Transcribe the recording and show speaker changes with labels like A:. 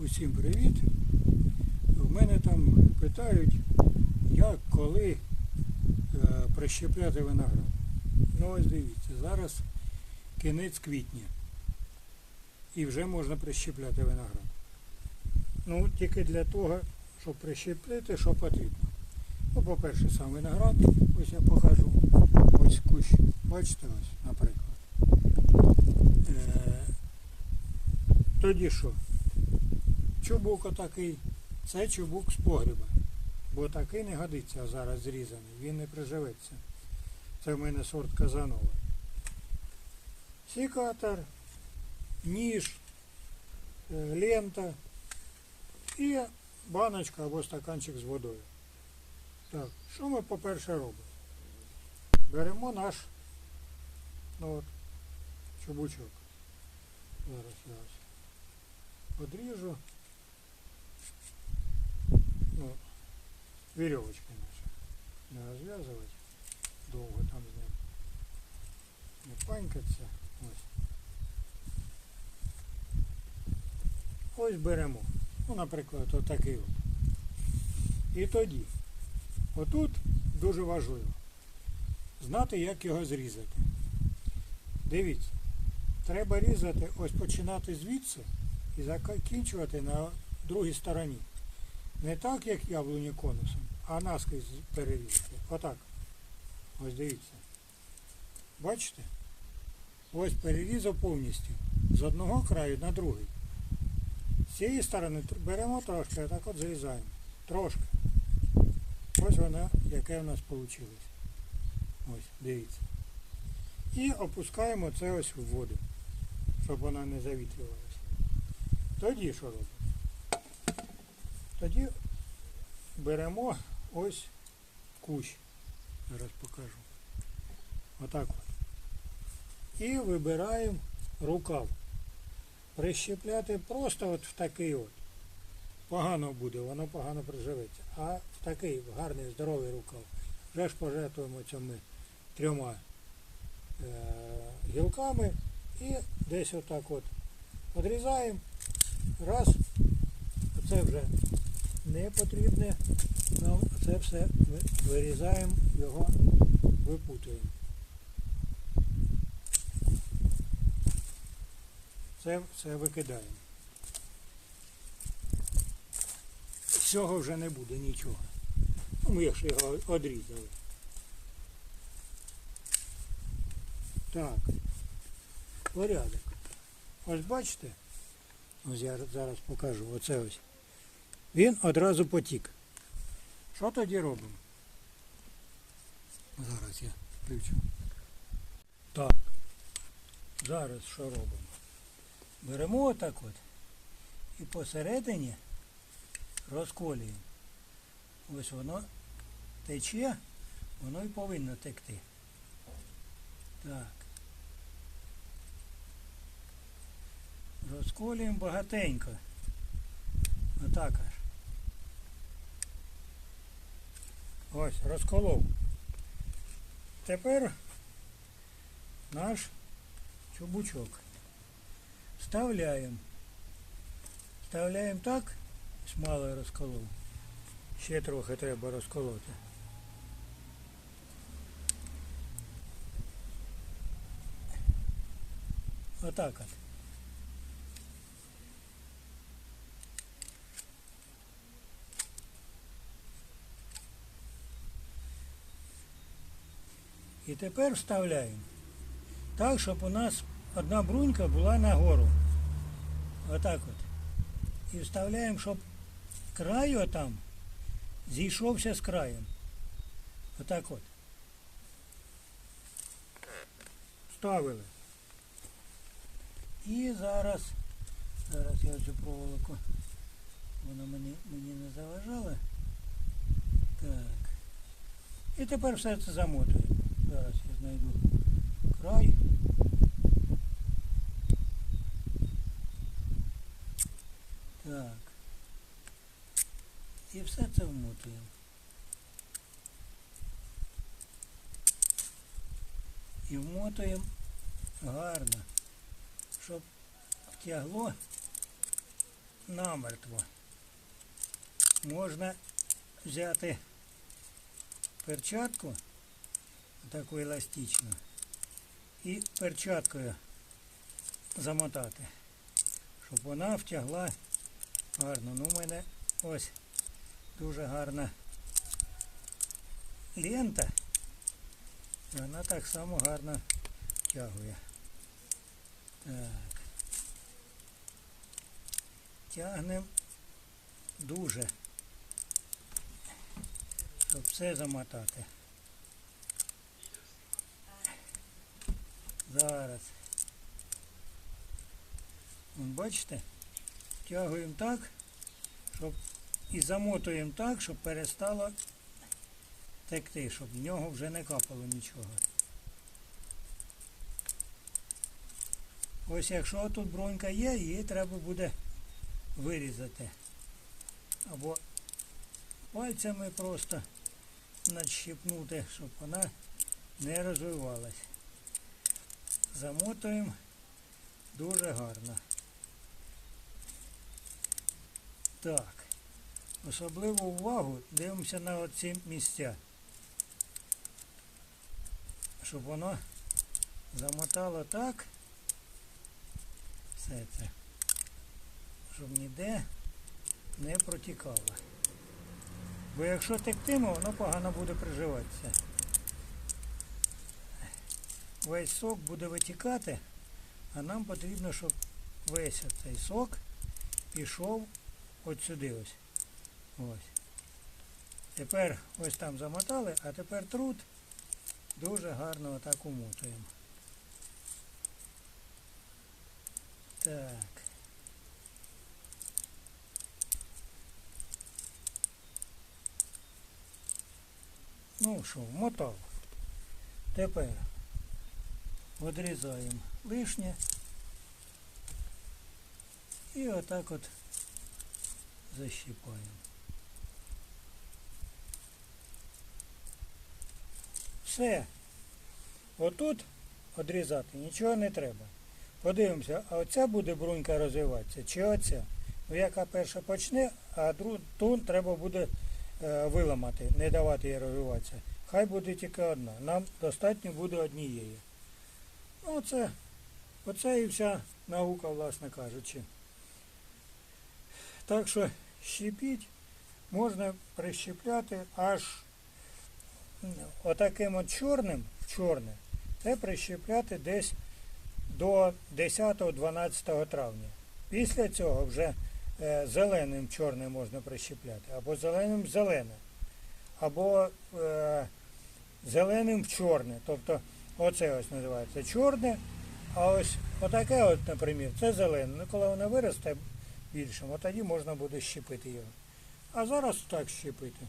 A: Усім привіт. В мене там питають, як, коли е, прищепляти виноград. Ну ось дивіться, зараз кінець квітня. І вже можна прищепляти виноград. Ну, тільки для того, щоб прищепити, що потрібно. Ну, по-перше, сам виноград, ось я покажу. Ось кущ. Бачите ось, наприклад. Е, тоді що? Чубук отакий. Це чубук з погреба. Бо такий не годиться зараз зрізаний. Він не приживеться. Це в мене сорт Казанова. Сікатор, ніж, е, лента і баночка або стаканчик з водою. Так, що ми по-перше робимо? Беремо наш ну, от, чубучок. Зараз я ось подріжу. Ну, веревочки наші. Не розв'язувати. Довго там з ним. Не панькаться. Ось. Ось беремо. Ну, наприклад, отакий от. І тоді. Отут дуже важливо знати, як його зрізати. Dивіться, треба різати, ось починати звідси і закінчувати на другій стороні. Не так, як яблуні конусом, а наскрізь перерізати. Отак. Ось дивіться. Бачите? Ось перерізав повністю. З одного краю на другий. З цієї сторони беремо трошки, а так от зрізаємо. Трошки. Ось вона, яке в нас вийшло. Ось, дивіться. І опускаємо це ось в воду, щоб вона не завітрювалася. Тоді що робимо? Тоді беремо ось кущ. Зараз покажу. Отак от. І вибираємо рукав. Прищепляти просто от в такий от. Погано буде, воно погано приживеться. А в такий гарний, здоровий рукав. Вже ж пожертвуємо цими трьома е, гілками і десь отак от подрізаємо. Раз. Оце вже не потрібне. Нам це все вирізаємо, його випутуємо. Це все викидаємо. З цього вже не буде нічого. Ну, ми ж його одрізали. Так. Порядок. Ось бачите? Ось я зараз покажу. Оце ось. Він одразу потік. Що тоді робимо? Зараз я включу. Так. Зараз що робимо? Беремо отак от і посередині розколюємо. Ось воно тече, воно і повинно текти. Так. Розколюємо багатенько. Отак аж. Ось, розколов. Тепер наш чубучок. Вставляємо. Вставляємо так, мало розколов. Ще трохи треба розколоти. Отак от. І тепер вставляємо. Так, щоб у нас одна брунька була нагору. Отак от. І вставляємо, щоб край отам зійшовся з краєм. Отак от. Вставили. І зараз, зараз я цю проволоку, вона мені, мені не заважала. Так. І тепер все це замотуємо. Зараз я знайду край. Так. І все це вмотуємо. І вмотуємо гарно, щоб втягло намертво. Можна взяти перчатку, таку еластичну, і перчаткою замотати, щоб вона втягла гарно. Ну, у мене ось дуже гарна лента. І вона так само гарно втягує. Так. Тягнемо дуже, щоб все замотати. Зараз. Вон, бачите? Втягуємо так, щоб і замотуємо так, щоб перестало текти, щоб в нього вже не капало нічого. Ось якщо тут бронька є, її треба буде вирізати. Або пальцями просто надщипнути, щоб вона не розвивалась. Замотуємо дуже гарно. Так. Особливу увагу дивимося на оці місця. Щоб воно замотало так. Все це. Щоб ніде не протікало. Бо якщо тектиме, воно погано буде приживатися. Весь сок буде витікати, а нам потрібно, щоб весь цей сок пішов от сюди ось. Ось. Тепер ось там замотали, а тепер труд дуже гарно отак умотуємо. Так. Ну що, вмотав. Тепер відрізаємо лишнє і отак от защипаємо. Все. Отут відрізати нічого не треба. Подивимося, а оця буде брунька розвиватися, чи оця? Ну, яка перша почне, а друг, ту треба буде е, виламати, не давати їй розвиватися. Хай буде тільки одна. Нам достатньо буде однієї. Ну, оце, оце і вся наука, власне кажучи. Так що щепіть можна прищепляти аж отаким от чорним, в чорне, це прищепляти десь до 10-12 травня. Після цього вже е, зеленим чорним можна прищепляти, або зеленим зелене, або е, зеленим в чорне. Тобто оце ось називається чорне, а ось отаке, от, наприклад, це зелене. Ну, коли воно виросте більшим, от тоді можна буде щепити його. А зараз так щепити.